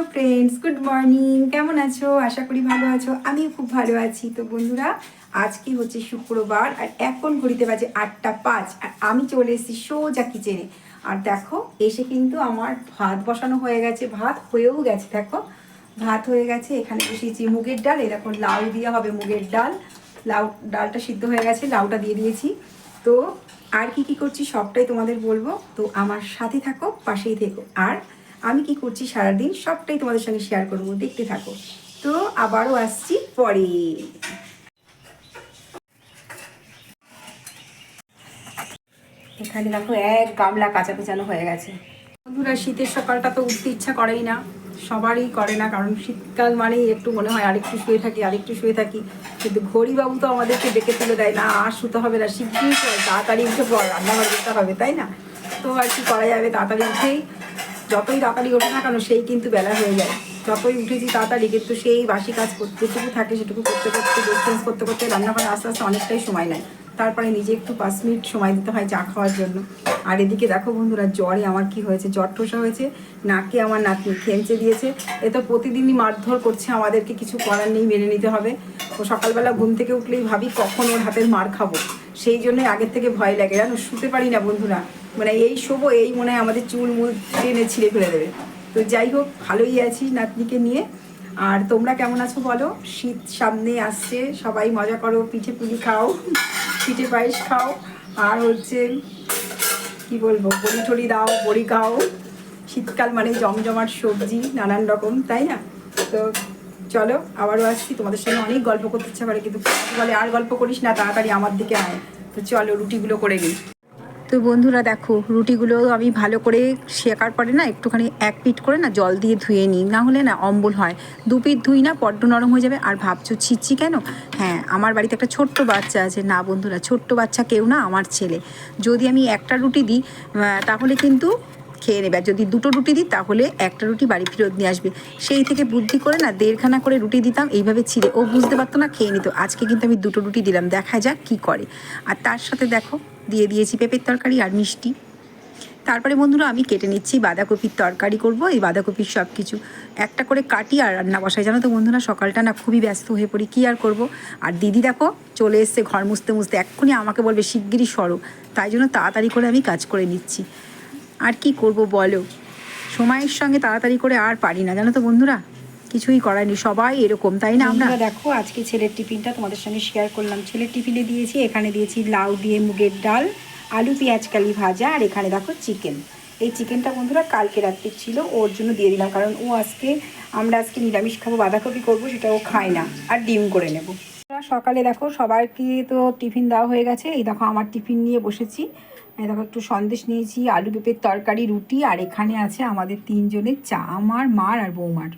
Hello friends good morning কেমন আছো? আশা করি ভালো আছো। আমিও খুব ভালো আছি। তো বন্ধুরা, আজকে হচ্ছে শুক্রবার আর এখন ঘড়িতে বাজে আটটা পাঁচ আর আমি চলে এসেছি সোজা কিচেনে আর দেখো, এসে কিন্তু আমার ভাত বসানো হয়ে গেছে। ভাত হয়েও গেছে, দেখো। ভাত হয়ে গেছে, এখানে বসিয়েছি মুগের ডাল। এরকম লাউ দিয়ে হবে মুগের ডাল। লাউ, ডালটা সিদ্ধ হয়ে গেছে, লাউটা দিয়ে দিয়েছি। তো আর কি কি করছি সবটাই তোমাদের বলব। তো আমার সাথে থাকো, পাশেই থেকো। আর আমি কি করছি সারাদিন? সবটাই তোমাদের সঙ্গে শেয়ার করব। দেখতে থাকো। তো আবারও আসছি পরে। এখানে দেখো এক গামলা কাঁচা পেঁচানো হয়ে গেছে। বন্ধুরা, শীতের সকালটা তো উঠতে ইচ্ছা করেই না। সবারই করে না, কারণ শীতকাল মানেই একটু মনে হয় আরেকটু শুয়ে থাকি, আরেকটু শুয়ে থাকি। কিন্তু ঘড়িবাবু তো আমাদেরকে ডেকে তুলে দেয়, না, আর শুতে হবে না চল, তাড়াতাড়ি উঠে পর রান্নাঘর যেতে হবে, তাই না? তো আর কি করা যাবে, তাড়াতাড়ি উঠেই যতই তাড়াতাড়ি ওঠে না কেন, সেই কিন্তু বেলা হয়ে যায়। যতই উঠেছি তাড়াতাড়ি, কিন্তু সেই বাসি কাজ যেটুকু থাকে সেটুকু করতে করতে ডিস্টেন্স করতে করতে রান্নাঘরে আস্তে আস্তে অনেকটাই সময় নেয়। তারপরে নিজে একটু পাঁচ মিনিট সময় দিতে হয় চা খাওয়ার জন্য। আর এদিকে দেখো বন্ধুরা, জ্বরে আমার কি হয়েছে? জ্বর ঠোসা হয়েছে, নাকে আমার নাতনি খেঞ্চে দিয়েছে। এ তো প্রতিদিনই মারধর করছে আমাদেরকে, কিছু করার নেই, মেনে নিতে হবে। ও সকালবেলা ঘুম থেকে উঠলেই ভাবি কখন ওর হাতের মার খাব। সেই জন্যই আগের থেকে ভয় লাগে। জানো, শুতে পারি না বন্ধুরা। মানে এই শোবো, এই মনে হয় আমাদের চুল মুল টেনে ছিঁড়ে ফেলে দেবে। তো যাই হোক, ভালোই আছি নাতনিকে নিয়ে। আর তোমরা কেমন আছো বলো? শীত সামনে আসছে, সবাই মজা করো, পিঠে পুলি খাও, পিঠে পায়েস খাও। আর হচ্ছে, কি বলব, বড়ি টড়ি দাও, বড়ি খাও। শীতকাল মানে জমজমাট সবজি, নানান রকম, তাই না? তো চলো, আবারও আসছি। তোমাদের সঙ্গে অনেক গল্প করতে ইচ্ছা করে, কিন্তু বলে, আর গল্প করিস না, তাড়াতাড়ি আমার দিকে আয়। তো চলো, রুটিগুলো করে নিই। তো বন্ধুরা, দেখো, রুটিগুলো আমি ভালো করে শেখার পরে না, একটুখানি এক পিট করে না, জল দিয়ে ধুয়ে নিই। না হলে না অম্বল হয়। দু পিট ধুই না বড্ড নরম হয়ে যাবে। আর ভাবছ ছিচ্ছি কেন? হ্যাঁ আমার বাড়িতে একটা ছোট্ট বাচ্চা আছে। না বন্ধুরা, ছোট্ট বাচ্চা কেউ না, আমার ছেলে। যদি আমি একটা রুটি দিই তাহলে কিন্তু খেয়ে নেবে। আর যদি দুটো রুটি দিই, তাহলে একটা রুটি বাড়ি ফেরত নিয়ে আসবে। সেই থেকে বুদ্ধি করে না দেড়খানা করে রুটি দিতাম, এইভাবে ছিঁড়ে। ও বুঝতে পারতো না, খেয়ে নিত। আজকে কিন্তু আমি দুটো রুটি দিলাম, দেখা যাক কি করে। আর তার সাথে দেখো, দিয়ে দিয়েছি পেঁপের তরকারি আর মিষ্টি। তারপরে বন্ধুরা, আমি কেটে নিচ্ছি বাঁধাকপির তরকারি করব, এই বাঁধাকপির সব কিছু একটা করে কাটি আর রান্না বসাই। জানো তো বন্ধুরা, সকালটা না খুবই ব্যস্ত হয়ে পড়ি, কী আর করব? আর দিদি দেখো, চলে এসছে ঘর মুছতে মুছতে, এক্ষুনি আমাকে বলবে, শিগগিরই সরো। তাই জন্য তাড়াতাড়ি করে আমি কাজ করে নিচ্ছি। আর কি করব বলো? সময়ের সঙ্গে তাড়াতাড়ি করে আর পারি না, জানো তো বন্ধুরা? কিছুই করার নেই, সবাই এরকম, তাই না আমরা? দেখো, আজকে ছেলের টিফিনটা তোমাদের সঙ্গে শেয়ার করলাম। ছেলের টিফিনে দিয়েছি, এখানে দিয়েছি লাউ দিয়ে মুগের ডাল, আলু, পেঁয়াজ, কালি ভাজা, আর এখানে দেখো চিকেন এই চিকেনটা বন্ধুরা কালকে রাত্রির ছিল, ওর জন্য দিয়ে দিলাম, কারণ ও আজকে, আমরা আজকে নিরামিষ খাব, বাঁধাকপি করব, সেটা ও খায় না, আর ডিম করে নেব। সকালে দেখো সবাইকে তো টিফিন দেওয়া হয়ে গেছে, এই দেখো আমার টিফিন নিয়ে বসেছি। দেখো, একটু সন্দেশ নিয়েছি, আলু পেঁপের তরকারি, রুটি, আর এখানে আছে আমাদের তিনজনের চা, আমার, মার আর বৌমার।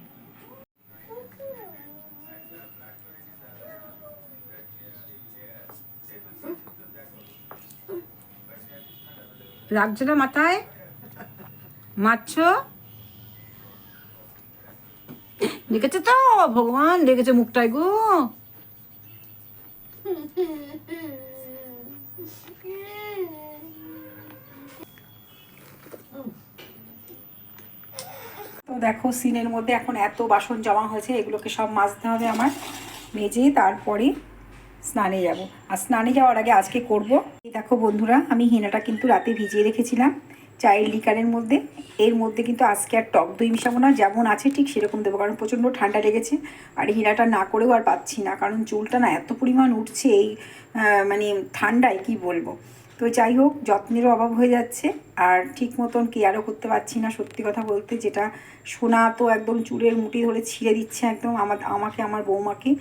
রাখছো না মাথায়? মারছ? দেখেছে তো? ভগবান, দেখেছে মুখটাই গো? তো দেখো সিনের মধ্যে এখন এত বাসন জমা হয়েছে, এগুলোকে সব মাজতে হবে আমার। মেজে তারপরে স্নানে যাব। আর স্নানে যাওয়ার আগে আজকে করব। এই দেখো বন্ধুরা, আমি হেনাটা কিন্তু রাতে ভিজিয়ে রেখেছিলাম চায়ের লিকারের মধ্যে। এর মধ্যে কিন্তু আজকে আর টক দই মিশাবো না, যেমন আছে ঠিক সেরকম দেবো, কারণ প্রচণ্ড ঠান্ডা লেগেছে। আর হিনাটা না করেও আর পাচ্ছি না, কারণ চুলটা না এত পরিমাণ উঠছে এই মানে ঠান্ডায়, কি বলব? তো যাই হোক, যত্নেরও অভাব হয়ে যাচ্ছে। আর ঠিক মতন কেয়ারও করতে পারছি না, সত্যি কথা বলতে। যেটা সোনা তো একদম চুলের মুঠি ধরে ছিঁড়ে দিচ্ছে একদম আমার, আমাকে, আমার বৌমাকে।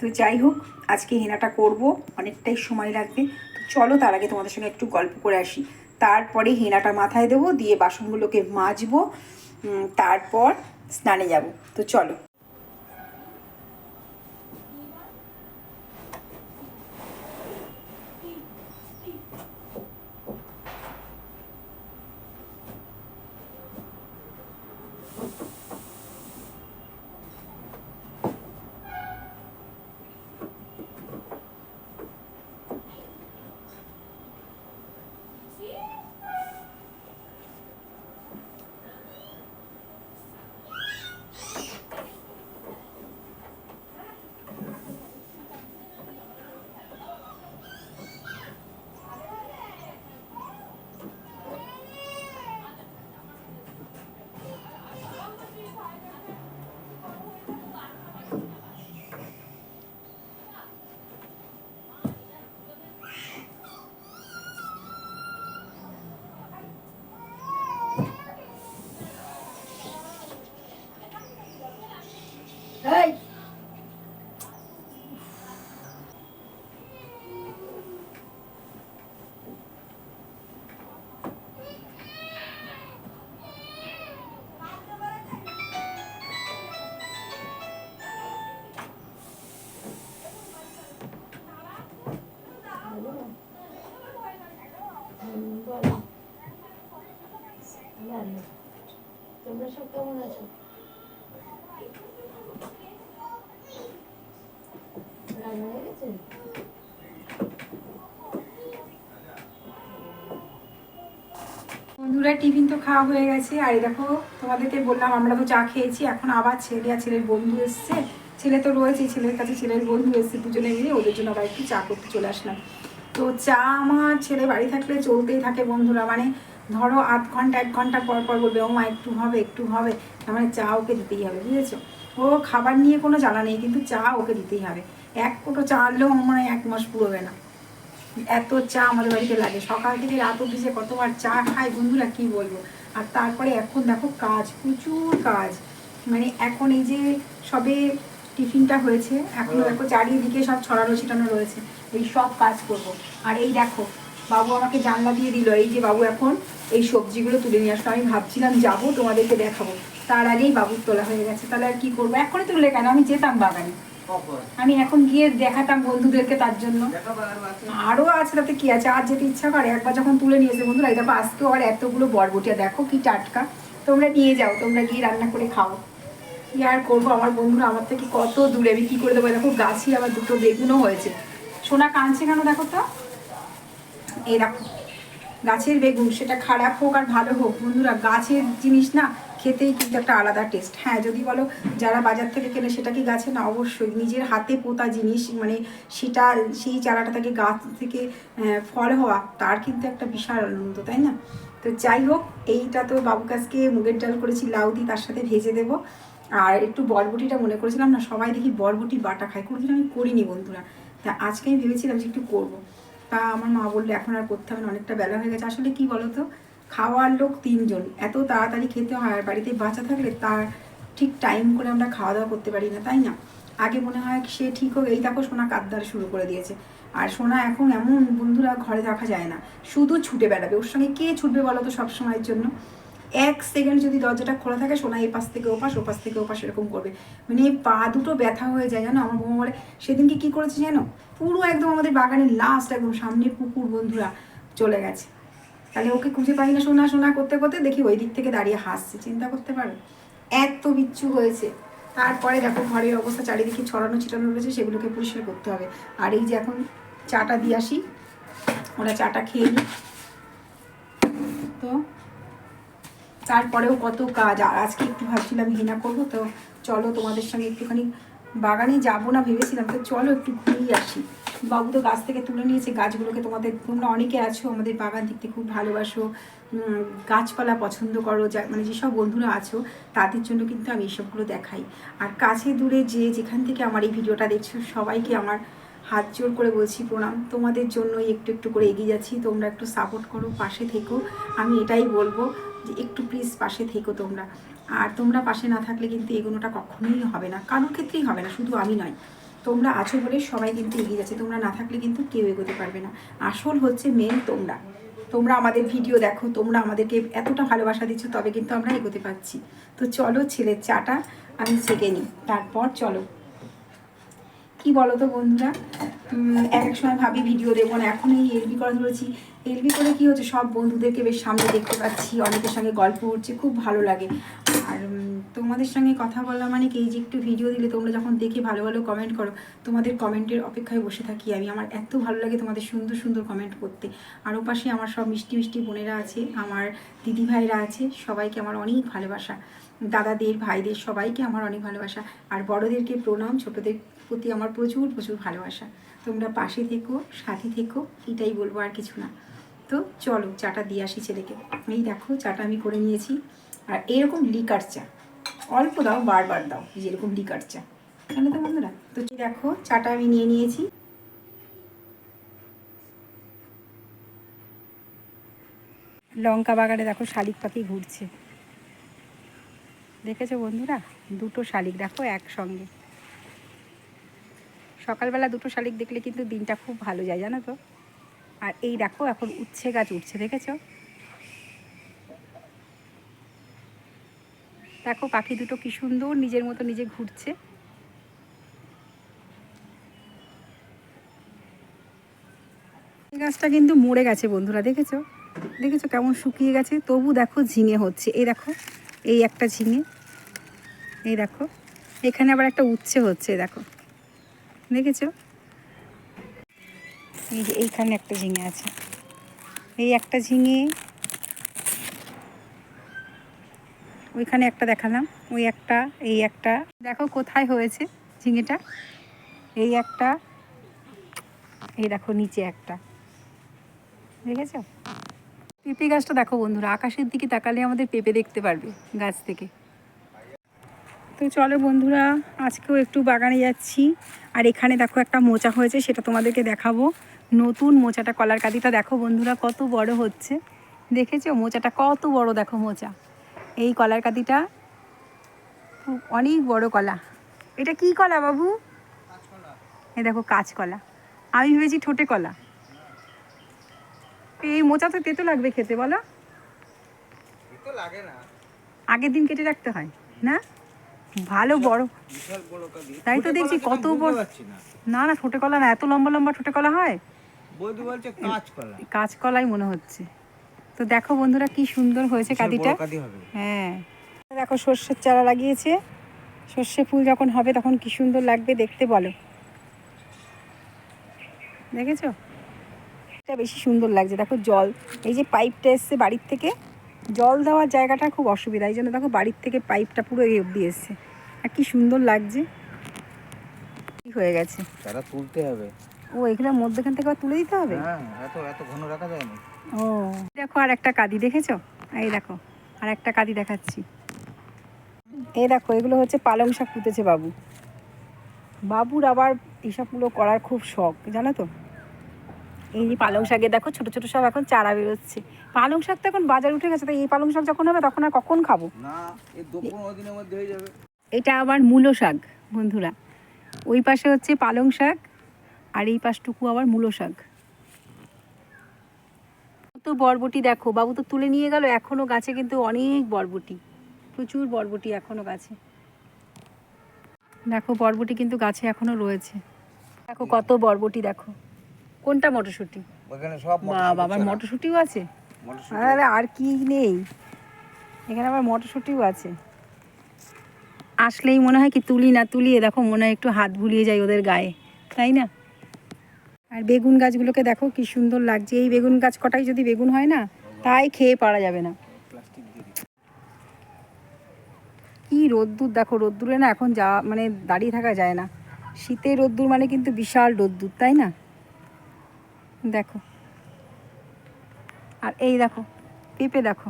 তো যাই হোক, আজকে হেনাটা করব, অনেকটাই সময় লাগবে। তো চলো, তার আগে তোমাদের সঙ্গে একটু গল্প করে আসি। তারপরে হেনাটা মাথায় দেবো, দিয়ে বাসনগুলোকে মাজবো। তারপর স্নানে যাব। তো চলো। কেমন আছো? বন্ধুরা, টিফিন তো খাওয়া হয়ে গেছে। আর দেখো, তোমাদেরকে বললাম, আমরা তো চা খেয়েছি, এখন আবার ছেলে আর ছেলের বন্ধু এসছে। ছেলে তো রয়েছে, ছেলের কাছে ছেলের বন্ধু এসছে দুজনে মিলে ওদের জন্য আবার একটু চা করতে চলে আসলাম। তো চা আমার ছেলে বাড়ি থাকলে চলতেই থাকে বন্ধুরা মানে ধরো আধ ঘণ্টা, এক ঘণ্টা পর পর বলবে, ও মা, একটু হবে একটু হবে। তার মানে চা ওকে দিতেই হবে, বুঝেছ? ও খাবার নিয়ে কোনো জ্বালা নেই, কিন্তু চা ওকে দিতেই হবে। এক কোটো চা আনলেও মনে হয় এক মাস পুরোবে না। এত চা আমাদের বাড়িতে লাগে। সকাল থেকে রাত অব্দি যে কতবার চা খায়, বন্ধুরা, কি বলব? আর তারপরে এখন দেখো কাজ, প্রচুর কাজ। মানে এখন এই যে সবে টিফিনটা হয়েছে, এখন দেখো চারিদিকে সব ছড়ানো ছিটানো রয়েছে। এই সব কাজ করব। আর এই দেখো, বাবু আমাকে জানলা দিয়ে দিল, এই যে বাবু এখন এই সবজিগুলো তুলে নিয়ে আসলো আমি ভাবছিলাম যাব তোমাদেরকে দেখাবো। তার আগেই বাবুর তোলা হয়ে গেছে। তাহলে আর কি করব? এখনই তুললে কেন? আমি যেতাম বাগানে। আমি এখন গিয়ে দেখাতাম বন্ধুদেরকে তার জন্য। আরও আছে তাতে কি আছে? আর যেতে ইচ্ছা করে? একবার যখন তুলে নিয়েছে বন্ধুরা এই দেখো আজকেও আবার এতগুলো বরবটিয়া। দেখো কি টাটকা। তোমরা নিয়ে যাও তোমরা গিয়ে রান্না করে খাও। কি আর করব? আমার বন্ধুরা আমার থেকে কত দূরে। আমি কি করে দেবো? দেখো গাছই আবার দুটো বেগুনও হয়েছে। সোনা কাঁদছে কেন দেখো তো? এই দেখো। গাছের বেগুন, সেটা খারাপ হোক আর ভালো হোক, বন্ধুরা, গাছের জিনিস না খেতেই কিন্তু একটা আলাদা টেস্ট হ্যাঁ যদি বলো যারা বাজার থেকে কেনে, সেটা কি গাছে? না, অবশ্যই। নিজের হাতে পোতা জিনিস মানে সেটা, সেই চারাটা থেকে গাছ থেকে ফল হওয়া, তার কিন্তু একটা বিশাল আনন্দ, তাই না? তো যাই হোক, এইটা তো বাবু কাছকে মুগের ডাল করেছি, লাউ দিয়ে তার সাথে ভেজে দেবো। আর একটু বরবটিটা মনে করেছিলাম না, সবাই দেখি বরবটি বাটা খায়, কোনোদিন আমি করিনি, বন্ধুরা। তা আজকে আমি ভেবেছিলাম যে একটু করব। তা আমার মা বলল, এখন আর করতে হবে না, অনেকটা বেলা হয়ে গেছে। আসলে কি বলতো, খাওয়ার লোক তিনজন। এত তাড়াতাড়ি খেতে হয় আর বাড়িতে বাঁচা থাকলে তার ঠিক টাইম করে আমরা খাওয়া দাওয়া করতে পারি না, তাই না? আগে মনে হয় সে ঠিক হোক, এই দেখো সোনা কাদ্দার শুরু করে দিয়েছে। আর সোনা এখন এমন বন্ধুরা ঘরে রাখা যায় না, শুধু ছুটে বেড়াবে। ওর সঙ্গে কে ছুটবে বলো তো সবসময়ের জন্য? এক সেকেন্ড যদি দরজাটা খোলা থাকে, সোনা এই পাশ থেকে ওপাশ ওপাশ থেকে ওপাশ এরকম করবে। মানে এই পা দুটো ব্যথা হয়ে যায়, জানো? আমার বৌমা বলে, সেদিনকে কী করেছে জানো? পুরো একদম আমাদের বাগানের লাস্ট একদম সামনের পুকুর বন্ধুরা চলে গেছে। তাহলে ওকে খুঁজে পাই না শোনা শোনা করতে করতে দেখি ওই দিক থেকে দাঁড়িয়ে হাসছে। চিন্তা করতে পারো? এত বিচ্ছু হয়েছে। তারপরে দেখো ঘরের অবস্থা, চারিদিকে ছড়ানো, ছিটানো রয়েছে, সেগুলোকে পরিষ্কার করতে হবে। আর এই যে এখন চাটা দিয়ে আসি, ওরা চাটা খেয়ে নিই তো তারপরেও কত কাজ, আর আজকে একটু ভাবছিলাম হেনা করব, তো চলো তোমাদের সঙ্গে একটুখানি বাগানে যাব না ভেবেছিলাম, তো চলো একটু ঘুরেই আসি। বাবু তো গাছ থেকে তুলে নিয়েছে, গাছগুলোকে তোমাদের, তোমরা অনেকে আছো আমাদের বাগান দেখতে খুব ভালোবাসো গাছপালা পছন্দ করো, যা মানে যেসব বন্ধুরা আছো, তাদের জন্য কিন্তু আমি এইসবগুলো দেখাই। আর কাছে দূরে যে যেখান থেকে আমার এই ভিডিওটা দেখছ, সবাইকে আমার হাত জোর করে বলছি, প্রণাম। তোমাদের জন্যই একটু একটু করে এগিয়ে যাচ্ছি, তোমরা একটু সাপোর্ট করো, পাশে থেকো। আমি এটাই বলব যে একটু প্লিজ পাশে থেকো তোমরা। আর তোমরা পাশে না থাকলে কিন্তু এগোনোটা কখনোই হবে না। কারোর ক্ষেত্রেই হবে না, শুধু আমি নয়। তোমরা আছো বলে সবাই কিন্তু এগিয়ে যাচ্ছে। তোমরা না থাকলে কিন্তু কেউ এগোতে পারবে না। আসল হচ্ছে মেন তোমরা। তোমরা আমাদের ভিডিও দেখো, তোমরা আমাদেরকে এতটা ভালোবাসা দিচ্ছ, তবে কিন্তু আমরা এগোতে পারছি। তো চলো ছেলের চাটা আমি ছেঁকে নিই। তারপর চলো। কি বলো তো বন্ধুরা? এক এক সময় ভাবি ভিডিও দেবো না, এখন এই এলবি করা ধরেছি। এলবি করে কি হচ্ছে, সব বন্ধুদেরকে বেশ সামনে দেখতে পাচ্ছি, অনেকের সঙ্গে গল্প হচ্ছে খুব ভালো লাগে। আর তোমাদের সঙ্গে কথা বলা মানে কি যে একটু ভিডিও দিলে তোমরা যখন দেখে ভালো ভালো কমেন্ট করো, তোমাদের কমেন্টের অপেক্ষায় বসে থাকি আমি। আমার এত ভালো লাগে তোমাদের সুন্দর সুন্দর কমেন্ট করতে। আর ওপাশে আমার সব মিষ্টি মিষ্টি বোনেরা আছে, আমার দিদি ভাইরা আছে, সবাইকে আমার অনেক ভালোবাসা। দাদাদের, ভাইদের, সবাইকে আমার অনেক ভালোবাসা। আর বড়দেরকে প্রণাম, ছোটদের প্রতি আমার প্রচুর প্রচুর ভালোবাসা। তোমরা পাশে থেকো, সাথে থেকো, এটাই বলব আর কিছু না। তো চলো চাটা দিয়ে আসি ছেলেকে। এই দেখো চাটা আমি করে নিয়েছি। আর এরকম লিকার চা। অল্প দাও, বারবার দাও যেরকম লিকার চা। কেন তো বন্ধুরা? তো দেখো চাটা আমি নিয়ে নিয়েছি। লঙ্কা বাগানে দেখো শালিক পাখি ঘুরছে। দেখেছ বন্ধুরা? দুটো শালিক, দেখো একসঙ্গে। সকালবেলা দুটো শালিক দেখলে কিন্তু দিনটা খুব ভালো যায়, জানো তো? আর এই দেখো, এখন উচ্ছে গাছ উঠছে, দেখেছ? দেখো, পাখি দুটো কি সুন্দর নিজের মতো নিজে ঘুরছে। গাছটা কিন্তু মরে গেছে, বন্ধুরা, দেখেছ? দেখেছ কেমন শুকিয়ে গেছে? তবু দেখো ঝিঙে হচ্ছে। এই দেখো, এই একটা ঝিঙে, এই দেখো, এখানে আবার একটা উচ্ছে হচ্ছে, দেখো। দেখেছ? এই যে এইখানে একটা ঝিঙে আছে। এই একটা ঝিঙে ওইখানে একটা দেখালাম, ওই একটা, এই একটা। দেখো কোথায় হয়েছে ঝিঙেটা। এই একটা, এই দেখো নিচে একটা। দেখেছ? পেঁপে গাছটা দেখো বন্ধুরা, আকাশের দিকে তাকালে আমাদের পেঁপে দেখতে পারবে গাছ থেকে। তো চলো বন্ধুরা আজকেও একটু বাগানে যাচ্ছি। আর এখানে দেখো একটা মোচা হয়েছে সেটা তোমাদেরকে দেখাবো। নতুন মোচাটা কলার কাঁদিটা দেখো বন্ধুরা কত বড় হচ্ছে। দেখেছ? মোচাটা কত বড় দেখো মোচা। এই কলার কাঁদিটা অনেক বড় কলা। এটা কি কলা বাবু? এ দেখো কাঁচকলা আমি ভেবেছি ঠোঁটে কলা। এই মোচা তো তেতো লাগবে খেতে বলো? লাগে না। আগের দিন কেটে রাখতে হয় না? ভালো বড়। তাই তো দেখছি কত বড় না। না ঠোঁটে কলা না এত লম্বা লম্বা ঠোঁটে কলা হয়? বৌদি বলছে কাঁচ কলা কাঁচকলাই মনে হচ্ছে। তো দেখো বন্ধুরা কি সুন্দর হয়েছে কাদিটা। হ্যাঁ। দেখো সর্ষের চারা লাগিয়েছে। সর্ষে ফুল যখন হবে তখন কি সুন্দর লাগবে দেখতে বলো। দেখেছ? এটা বেশি সুন্দর লাগছে। দেখো জল এই যে পাইপটা এসছে বাড়ির থেকে। জল দেওয়ার জায়গাটা খুব অসুবিধা এই জন্য দেখো বাড়ির থেকে পাইপটা পুরো এই অবধি এসছে। আর কি সুন্দর লাগছে। কি হয়ে গেছে? তারা তুলতে হবে। ও এগুলোর মধ্যেখান থেকে তুলে দিতে হবে? হ্যাঁ এত এত ঘন রাখা যায় না ও দেখো আর একটা কাদি দেখেছ? এই দেখো আর একটা কাদি দেখাচ্ছি। এই দেখো এগুলো হচ্ছে পালং শাক পুঁতেছে বাবু। বাবুর আবার এসবগুলো করার খুব শখ জানো তো? এই যে পালং শাকে দেখো ছোট ছোট সব এখন চারা বেরোচ্ছে। পালং শাক তো এখন বাজার উঠে গেছে তো এই পালং শাক যখন হবে তখন আর কখন খাব? না এই দু পনেরো দিনের মধ্যে হয়ে যাবে। এটা আবার মূলো শাক বন্ধুরা। ওই পাশে হচ্ছে পালং শাক আর এই পাশটুকু আবার মূলো শাক। তো বরবটি দেখো বাবু তো তুলে নিয়ে গেল এখনও গাছে কিন্তু অনেক বরবটি প্রচুর বরবটি এখনও গাছে। দেখো বরবটি কিন্তু গাছে এখনও রয়েছে। দেখো কত বরবটি দেখো। কোনটা মটরশুঁটি? ওখানে সব বাবা আবার মটরশুঁটিও আছে। মটরশুঁটি আরে আর কি নেই? এখানে আবার মটরশুঁটিও আছে। আসলেই মনে হয় কি তুলি না তুলিয়ে দেখো মনে হয় একটু হাত ভুলিয়ে যায় ওদের গায়ে তাই না? আর বেগুন গাছগুলোকে দেখো কি সুন্দর লাগছে। এই বেগুন গাছ কটাই যদি বেগুন হয় না তাই খেয়ে পারা যাবে না। কি রোদ্দুর দেখো রোদ্দুরে না এখন যা মানে দাঁড়িয়ে থাকা যায় না। শীতে রোদ্দুর মানে কিন্তু বিশাল রোদ্দুর তাই না? দেখো। আর এই দেখো, পেঁপে দেখো।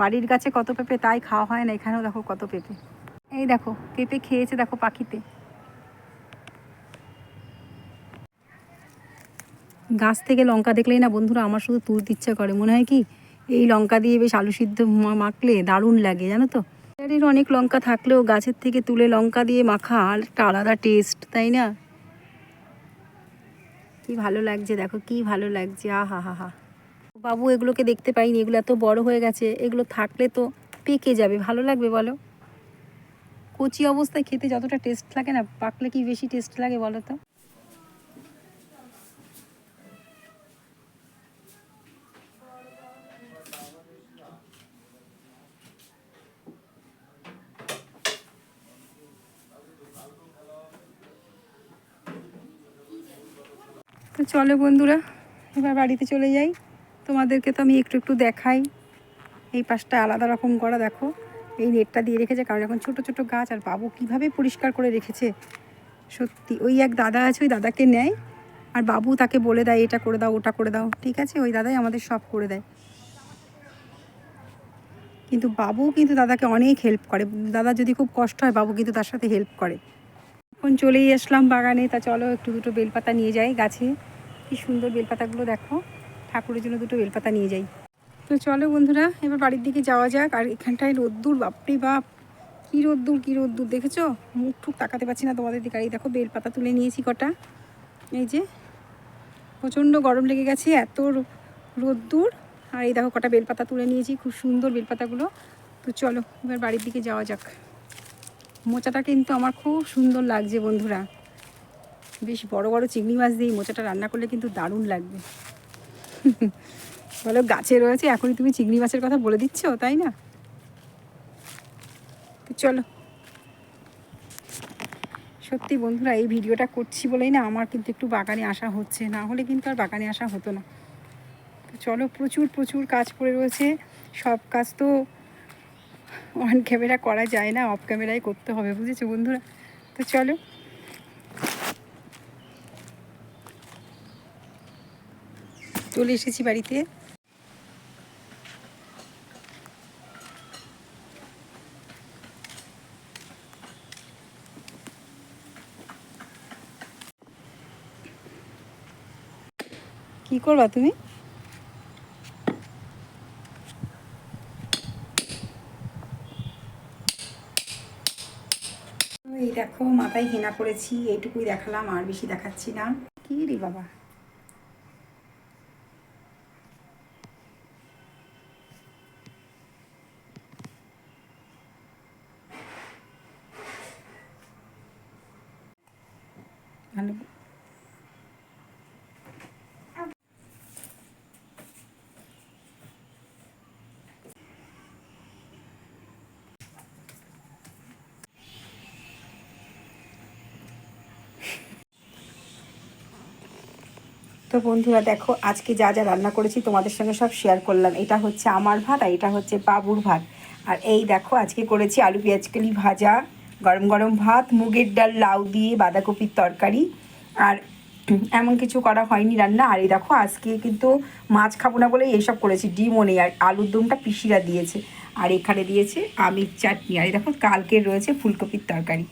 বাড়ির গাছে কত পেঁপে, তাই খাওয়া হয় না, এখানেও দেখো কত পেঁপে। এই দেখো, পেঁপে খেয়েছে দেখো পাখিতে। গাছ থেকে লঙ্কা দেখলেই না বন্ধুরা আমার শুধু তুলতে ইচ্ছা করে। মনে হয় কি, এই লঙ্কা দিয়ে বেশ আলু সিদ্ধ মাখলে দারুণ লাগে, জানো তো? অনেক লঙ্কা থাকলেও গাছের থেকে তুলে লঙ্কা দিয়ে মাখা আর একটা আলাদা টেস্ট তাই না? কি ভালো লাগছে? দেখো কি ভালো লাগছে। আহা, হা হা। বাবু, এগুলোকে দেখতে পাইনি। এগুলো এত বড় হয়ে গেছে। এগুলো থাকলে তো পেকে যাবে। ভালো লাগবে বলো। কচি অবস্থায় খেতে যতটা টেস্ট লাগে না, পাকলে কি বেশি টেস্ট লাগে বলো তো? চলো বন্ধুরা, এবার বাড়িতে চলে যাই। তোমাদেরকে তো আমি একটু একটু দেখাই। এই পাশটা আলাদা রকম করা, দেখো। এই নেটটা দিয়ে রেখেছে, কারণ এখন ছোট ছোট গাছ, আর বাবু কীভাবে পরিষ্কার করে রেখেছে? সত্যি, ওই এক দাদা আছে, ওই দাদাকে নেয়, আর বাবু তাকে বলে দেয়, এটা করে দাও, ওটা করে দাও। ঠিক আছে? ওই দাদাই আমাদের সব করে দেয়। কিন্তু বাবু কিন্তু দাদাকে অনেক হেল্প করে। দাদা যদি খুব কষ্ট হয়, বাবু কিন্তু তার সাথে হেল্প করে। এখন চলেই আসলাম বাগানে। তা চলো, একটু দুটো বেলপাতা নিয়ে যাই গাছে। কি সুন্দর বেলপাতাগুলো দেখো। ঠাকুরের জন্য দুটো বেলপাতা নিয়ে যাই। তো চলো বন্ধুরা, এবার বাড়ির দিকে যাওয়া যাক। আর এখানটায় রোদ্দুর, বাপরে বাপ! কী রোদ্দুর কী রোদ্দুর, দেখেছ? মুখ ঠুক তাকাতে পারছি না তোমাদের দিকে। আর এই দেখো, বেলপাতা তুলে নিয়েছি কটা। এই যে, প্রচণ্ড গরম লেগে গেছে, এত রোদ্দুর। আর এই দেখো, কটা বেলপাতা তুলে নিয়েছি, খুব সুন্দর বেলপাতাগুলো। তো চলো, এবার বাড়ির দিকে যাওয়া যাক। মোচাটা কিন্তু আমার খুব সুন্দর লাগছে বন্ধুরা। বেশ বড় বড় চিংড়ি মাছ দিয়ে মোচাটা রান্না করলে কিন্তু দারুণ লাগবে। বলো, গাছে রয়েছে, এখনই তুমি চিংড়ি মাছের কথা বলে দিচ্ছ, তাই না? তো চলো। সত্যি বন্ধুরা, এই ভিডিওটা করছি বলেই না, আমার কিন্তু একটু বাগানে আসা হচ্ছে, না হলে কিন্তু আর বাগানে আসা হতো না। চলো, প্রচুর প্রচুর কাজ পড়ে রয়েছে, সব কাজ তো অন ক্যামেরা করা যায় না অফ ক্যামেরায় করতে হবে, বুঝেছ বন্ধুরা? তো চলো। চলে এসেছি বাড়িতে। কি করবা তুমি? এই দেখো মাথায় হেনা করেছি এইটুকুই দেখালাম আর বেশি দেখাচ্ছি না। কি রে বাবা ভালো তো বন্ধুরা দেখো, আজকে যা যা রান্না করেছি তোমাদের সঙ্গে সব শেয়ার করলাম। এটা হচ্ছে আমার ভাত আর এটা হচ্ছে বাবুর ভাত। আর এই দেখো, আজকে করেছি আলু পেঁয়াজকালি ভাজা, গরম গরম ভাত, মুগের ডাল, লাউ দিয়ে বাঁধাকপির তরকারি। আর এমন কিছু করা হয়নি রান্না। আর এই দেখো, আজকে কিন্তু মাছ খাব না বলেই এইসব করেছি। ডিমও নেই আর আলুর দমটা পিসিরা দিয়েছে। আর এখানে দিয়েছে আমির চাটনি। আর এই দেখো কালকে রয়েছে ফুলকপির তরকারি।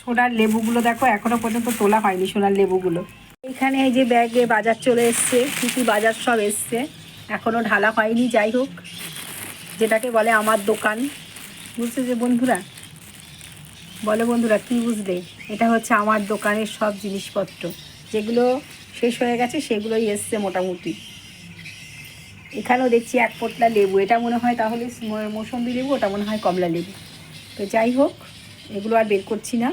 সোনার লেবুগুলো দেখো, এখনও পর্যন্ত তোলা হয়নি সোনার লেবুগুলো। এখানে এই যে ব্যাগে বাজার চলে এসছে, কী কী বাজার সব এসছে এখনও ঢালা হয়নি, যাই হোক। যেটাকে বলে আমার দোকান। বুঝছ যে বন্ধুরা? বলো বন্ধুরা, কি বুঝলে? এটা হচ্ছে আমার দোকানের সব জিনিসপত্র। যেগুলো শেষ হয়ে গেছে, সেগুলোই এসছে মোটামুটি। এখানেও দেখছি এক পোটলা লেবু। এটা মনে হয় তাহলে মৌসম্বি লেবু, ওটা মনে হয় কমলা লেবু। তো যাই হোক, এগুলো আর বের করছি না।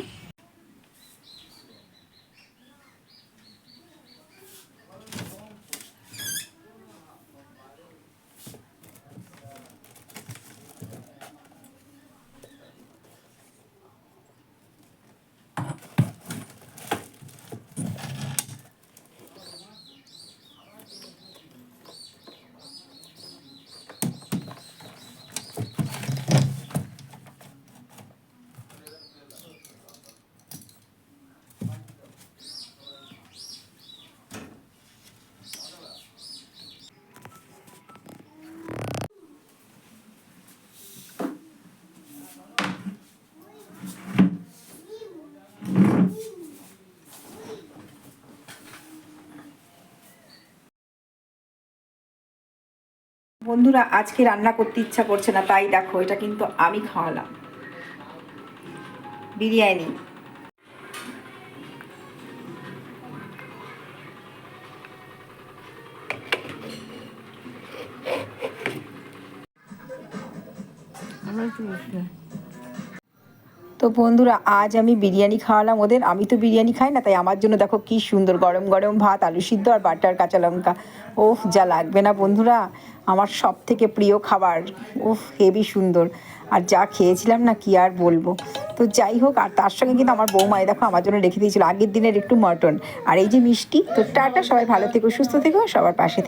বন্ধুরা আজকে রান্না করতে ইচ্ছা করছে না তাই দেখো এটা কিন্তু আমি খাওয়ালাম। বিরিয়ানি। বন্ধুরা, আজ আমি বিরিয়ানি খাওয়ালাম ওদের। আমি তো বিরিয়ানি খাই না, তাই আমার জন্য দেখো কি সুন্দর গরম গরম ভাত, আলু সিদ্ধ আর বাটার কাঁচা লঙ্কা। ওহ যা লাগবে না বন্ধুরা, আমার সব থেকে প্রিয় খাবার। ওহ হেভি সুন্দর। আর যা খেয়েছিলাম না, কি আর বলব। তো যাই হোক, আর তার সঙ্গে কিন্তু আমার বৌমাই দেখো, আমার জন্য রেখে দিয়েছিল আগের দিনের একটু মটন। আর এই যে মিষ্টি, তো টাটা, সবাই ভালো থেকো, সুস্থ থেকো, সবার পাশে